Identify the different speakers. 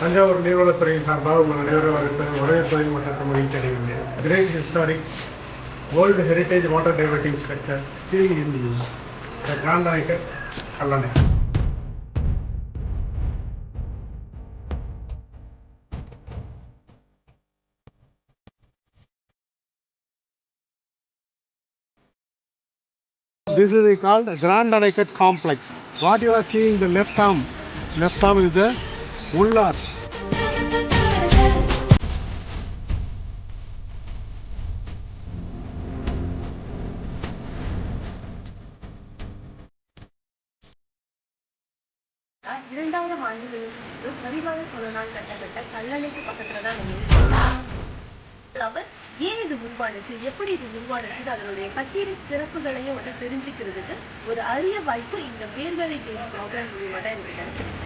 Speaker 1: தஞ்சாவூர் நீர்வளத்துறையின் சார்பாக உங்கள் அனைவரும் வரவேற்பது வரவேற்பதில் மற்றும் மகிழ்ச்சி தெரிவிக்கிறேன் great historic world heritage water diverting structure steel India use Kallanai This is called Grand Anakat Complex. What you are seeing the left arm, left arm is the Ullar.
Speaker 2: இரண்டாயிரம் ஆண்டுகளுக்கு முன்பு சோழனால் கட்டப்பட்ட கல்லணைக்கு பக்கத்துல தான் அவர் ஏன் இது உருவானுச்சு? எப்படி இது உருவானுச்சு அதனுடைய கட்டிட சிறப்புகளையும் வந்து தெரிஞ்சுக்கிறதுக்கு ஒரு அரிய வாய்ப்பு இந்த வேர்களை தேடி ப்ரோக்ராம் மூலியமா தான் எனக்கு